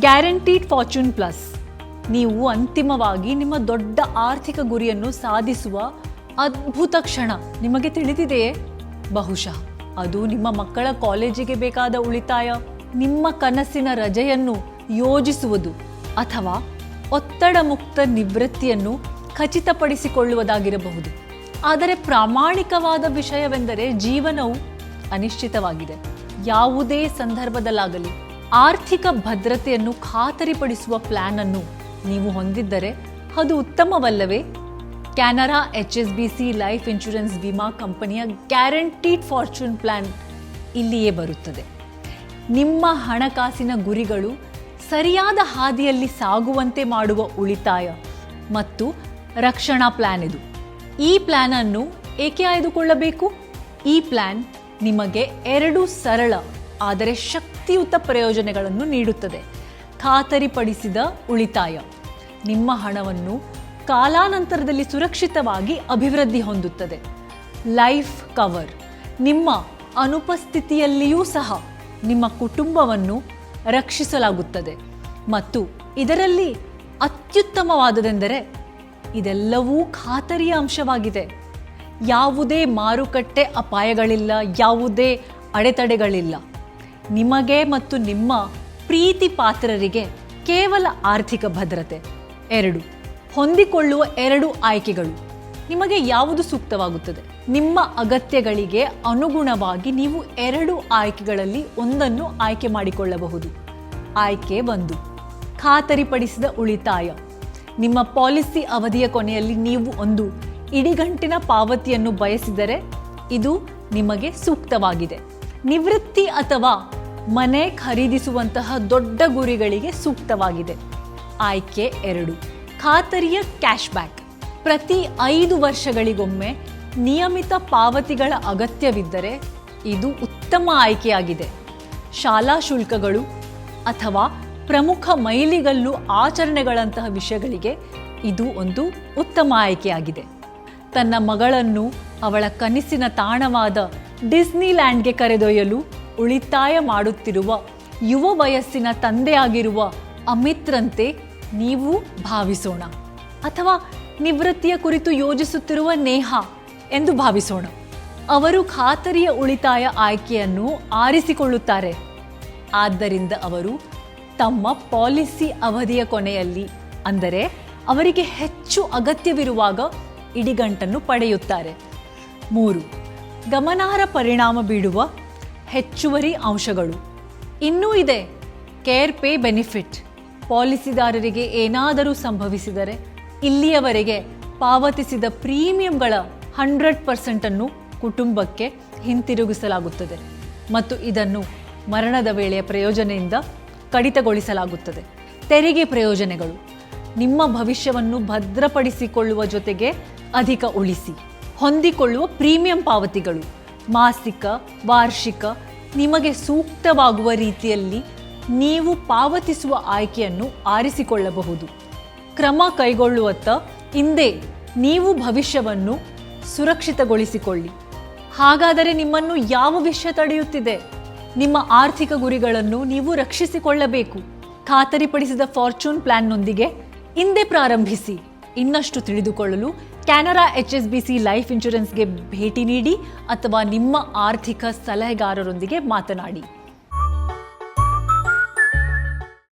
Guaranteed fortune plus ನೀವು ಅಂತಿಮವಾಗಿ ನಿಮ್ಮ ದೊಡ್ಡ ಆರ್ಥಿಕ ಗುರಿಯನ್ನು ಸಾಧಿಸುವ ಅದ್ಭುತ ಕ್ಷಣ ನಿಮಗೆ ತಿಳಿದಿದೆಯೇ? ಬಹುಶಃ. ಅದು ನಿಮ್ಮ ಮಕ್ಕಳ ಕಾಲೇಜಿಗೆ ಬೇಕಾದ ಉಳಿತಾಯ, ನಿಮ್ಮ ಕನಸಿನ ರಜೆಯನ್ನು ಯೋಜಿಸುವುದು ಅಥವಾ ಒತ್ತಡ ಮುಕ್ತ ನಿವೃತ್ತಿಯನ್ನು ಖಚಿತಪಡಿಸಿಕೊಳ್ಳುವುದಾಗಿರಬಹುದು. ಆದರೆ ಪ್ರಾಮಾಣಿಕವಾದ ವಿಷಯವೆಂದರೆ ಜೀವನವು ಅನಿಶ್ಚಿತವಾಗಿದೆ. ಯಾವುದೇ ಸಂದರ್ಭದಲ್ಲಾಗಲಿ. ಆರ್ಥಿಕ ಭದ್ರತೆಯನ್ನು ಖಾತರಿಪಡಿಸುವ ಪ್ಲಾನ್ ಅನ್ನು ನೀವು ಹೊಂದಿದ್ದರೆ ಅದು ಉತ್ತಮವಲ್ಲವೇ? Canara H S B C life insurance ವಿಮಾ ಕಂಪನಿಯ ಗ್ಯಾರಂಟಿಡ್ ಫಾರ್ಚೂನ್ ಪ್ಲಾನ್ ಇಲ್ಲಿಯೇ ಬರುತ್ತದೆ. ನಿಮ್ಮ ಹಣಕಾಸಿನ ಗುರಿಗಳು ಸರಿಯಾದ ಹಾದಿಯಲ್ಲಿ ಸಾಗುವಂತೆ ಮಾಡುವ ಉಳಿತಾಯ ಮತ್ತು ರಕ್ಷಣಾ ಪ್ಲಾನ್ ಇದು. ಈ ಪ್ಲಾನ್ ಅನ್ನು ಏಕೆ ಆಯ್ದುಕೊಳ್ಳಬೇಕು? ಈ ಪ್ಲಾನ್ ನಿಮಗೆ ಎರಡು ಸರಳ ಆದರೆ ಶಕ್ತಿಯುತ ಪ್ರಯೋಜನಗಳನ್ನು ನೀಡುತ್ತದೆ. ಖಾತರಿಪಡಿಸಿದ ಉಳಿತಾಯ. ನಿಮ್ಮ ಹಣವನ್ನು ಕಾಲಾನಂತರದಲ್ಲಿ ಸುರಕ್ಷಿತವಾಗಿ ಅಭಿವೃದ್ಧಿ ಹೊಂದುತ್ತದೆ. Life cover. ನಿಮ್ಮ ಅನುಪಸ್ಥಿತಿಯಲ್ಲಿಯೂ ಸಹ ನಿಮ್ಮ ಕುಟುಂಬವನ್ನು ರಕ್ಷಿಸಲಾಗುತ್ತದೆ. ಮತ್ತು ಇದರಲ್ಲಿ ಅತ್ಯುತ್ತಮವಾದದೆಂದರೆ ಇದೆಲ್ಲವೂ ಖಾತರಿಯ ಅಂಶವಾಗಿದೆ. ಯಾವುದೇ ಮಾರುಕಟ್ಟೆ ಅಪಾಯಗಳಿಲ್ಲ, ಯಾವುದೇ ಅಡೆತಡೆಗಳಿಲ್ಲ. ನಿಮಗೆ ಮತ್ತು ನಿಮ್ಮ ಪ್ರೀತಿ ಪಾತ್ರರಿಗೆ ಕೇವಲ ಆರ್ಥಿಕ ಭದ್ರತೆ. ಎರಡು, ಹೊಂದಿಕೊಳ್ಳುವ ಎರಡು ಆಯ್ಕೆಗಳು. ನಿಮಗೆ ಯಾವುದು ಸೂಕ್ತವಾಗುತ್ತದೆ? ನಿಮ್ಮ ಅಗತ್ಯಗಳಿಗೆ ಅನುಗುಣವಾಗಿ ನೀವು ಎರಡು ಆಯ್ಕೆಗಳಲ್ಲಿ ಒಂದನ್ನು ಆಯ್ಕೆ ಮಾಡಿಕೊಳ್ಳಬಹುದು. ಆಯ್ಕೆ ಒಂದು, ಖಾತರಿಪಡಿಸಿದ ಉಳಿತಾಯ. ನಿಮ್ಮ ಪಾಲಿಸಿ ಅವಧಿಯ ಕೊನೆಯಲ್ಲಿ ನೀವು ಒಂದು ಇಡಿಗಂಟಿನ ಪಾವತಿಯನ್ನು ಬಯಸಿದರೆ ಇದು ನಿಮಗೆ ಸೂಕ್ತವಾಗಿದೆ. ನಿವೃತ್ತಿ ಅಥವಾ ಮನೆ ಖರೀದಿಸುವಂತಹ ದೊಡ್ಡ ಗುರಿಗಳಿಗೆ ಸೂಕ್ತವಾಗಿದೆ. ಆಯ್ಕೆ ಎರಡು, ಖಾತರಿಯ ಕ್ಯಾಶ್ ಬ್ಯಾಕ್. ಪ್ರತಿ ಐದು ವರ್ಷಗಳಿಗೊಮ್ಮೆ ನಿಯಮಿತ ಪಾವತಿಗಳ ಅಗತ್ಯವಿದ್ದರೆ ಇದು ಉತ್ತಮ ಆಯ್ಕೆಯಾಗಿದೆ. ಶಾಲಾ ಶುಲ್ಕಗಳು ಅಥವಾ ಪ್ರಮುಖ ಮೈಲಿಗಲ್ಲು ಆಚರಣೆಗಳಂತಹ ವಿಷಯಗಳಿಗೆ ಇದು ಒಂದು ಉತ್ತಮ ಆಯ್ಕೆಯಾಗಿದೆ. ತನ್ನ ಮಗಳನ್ನು ಅವಳ ಕನಸಿನ ತಾಣವಾದ ಡಿಸ್ನಿಲ್ಯಾಂಡ್ಗೆ ಕರೆದೊಯ್ಯಲು ಉಳಿತಾಯ ಮಾಡುತ್ತಿರುವ ಯುವ ವಯಸ್ಸಿನ ತಂದೆಯಾಗಿರುವ ಅಮಿತ್ರಂತೆ ನೀವು ಭಾವಿಸೋಣ. ಅಥವಾ ನಿವೃತ್ತಿಯ ಕುರಿತು ಯೋಜಿಸುತ್ತಿರುವ ನೇಹ ಎಂದು ಭಾವಿಸೋಣ. ಅವರು ಖಾತರಿಯ ಉಳಿತಾಯ ಆಯ್ಕೆಯನ್ನು ಆರಿಸಿಕೊಳ್ಳುತ್ತಾರೆ. ಆದ್ದರಿಂದ ಅವರು ತಮ್ಮ ಪಾಲಿಸಿ ಅವಧಿಯ ಕೊನೆಯಲ್ಲಿ, ಅಂದರೆ ಅವರಿಗೆ ಹೆಚ್ಚು ಅಗತ್ಯವಿರುವಾಗ ಇಡಿಗಂಟನ್ನು ಪಡೆಯುತ್ತಾರೆ. ಮೂರು, ಗಮನಾರ್ಹ ಪರಿಣಾಮ ಬೀಳುವ ಹೆಚ್ಚುವರಿ ಅಂಶಗಳು. ಇನ್ನೂ ಇದೆ. ಕೇರ್ ಪೇ ಬೆನಿಫಿಟ್ ಪಾಲಿಸಿದಾರರಿಗೆ ಏನಾದರೂ ಸಂಭವಿಸಿದರೆ ಇಲ್ಲಿಯವರೆಗೆ ಪಾವತಿಸಿದ ಪ್ರೀಮಿಯಂಗಳ ಹಂಡ್ರೆಡ್ ಪರ್ಸೆಂಟನ್ನು ಕುಟುಂಬಕ್ಕೆ ಹಿಂತಿರುಗಿಸಲಾಗುತ್ತದೆ ಮತ್ತು ಇದನ್ನು ಮರಣದ ವೇಳೆಯ ಪ್ರಯೋಜನೆಯಿಂದ ಕಡಿತಗೊಳಿಸಲಾಗುತ್ತದೆ. ತೆರಿಗೆ ಪ್ರಯೋಜನಗಳು. ನಿಮ್ಮ ಭವಿಷ್ಯವನ್ನು ಭದ್ರಪಡಿಸಿಕೊಳ್ಳುವ ಜೊತೆಗೆ ಅಧಿಕ ಉಳಿಸಿ. ಹೊಂದಿಕೊಳ್ಳುವ ಪ್ರೀಮಿಯಂ ಪಾವತಿಗಳು. ಮಾಸಿಕ, ವಾರ್ಷಿಕ ನಿಮಗೆ ಸೂಕ್ತವಾಗುವ ರೀತಿಯಲ್ಲಿ ನೀವು ಪಾವತಿಸುವ ಆಯ್ಕೆಯನ್ನು ಆರಿಸಿಕೊಳ್ಳಬಹುದು. ಕ್ರಮ ಕೈಗೊಳ್ಳುವತ್ತ ಹಿಂದೆ ನೀವು ಭವಿಷ್ಯವನ್ನು ಸುರಕ್ಷಿತಗೊಳಿಸಿಕೊಳ್ಳಿ. ಹಾಗಾದರೆ ನಿಮ್ಮನ್ನು ಯಾವ ವಿಷಯ ತಡೆಯುತ್ತಿದೆ? ನಿಮ್ಮ ಆರ್ಥಿಕ ಗುರಿಗಳನ್ನು ನೀವು ರಕ್ಷಿಸಿಕೊಳ್ಳಬೇಕು. ಖಾತರಿಪಡಿಸಿದ ಫಾರ್ಚೂನ್ ಪ್ಲಾನ್ನೊಂದಿಗೆ ಹಿಂದೆ ಪ್ರಾರಂಭಿಸಿ. ಇನ್ನಷ್ಟು ತಿಳಿದುಕೊಳ್ಳಲು Canara H S B C life ಇನ್ಶೂರೆನ್ಸ್ಗೆ ಭೇಟಿ ನೀಡಿ ಅಥವಾ ನಿಮ್ಮ ಆರ್ಥಿಕ ಸಲಹೆಗಾರರೊಂದಿಗೆ ಮಾತನಾಡಿ.